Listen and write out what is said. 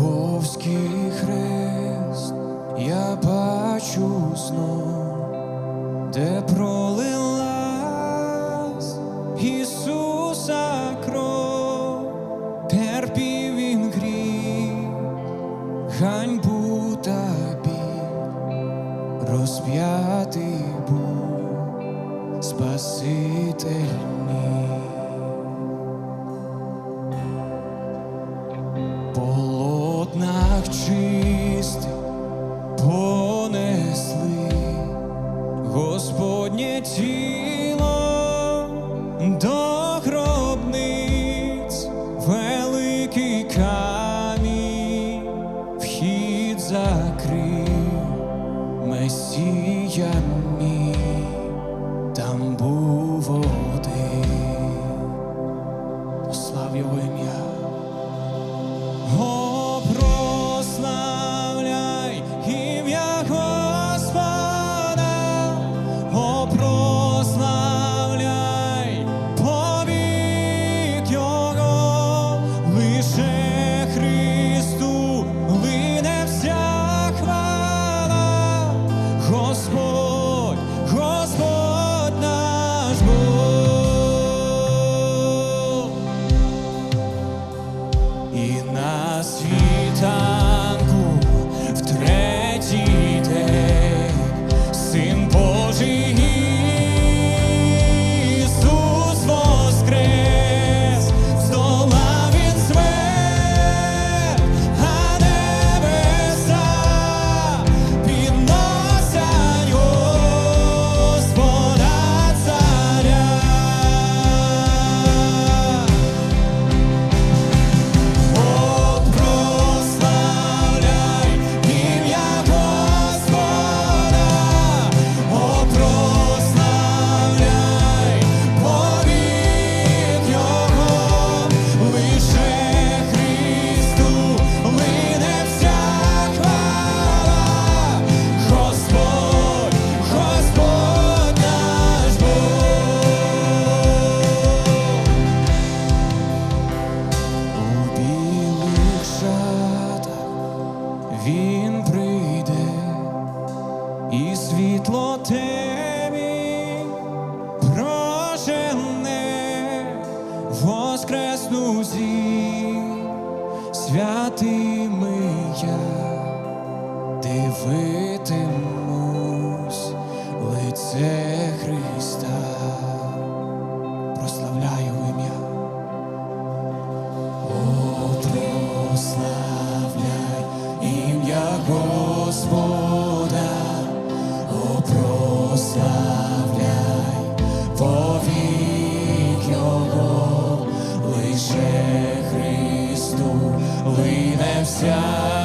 Голговський хрест я бачу знов, де пролилась Ісуса кров, терпів він гріх, ганьбу та біль, розп'ятий був Спаситель мій. він прийде і світло темі прожене воскресну зі святими я дивитимусь лице Христа. то його лише Христу лине вся.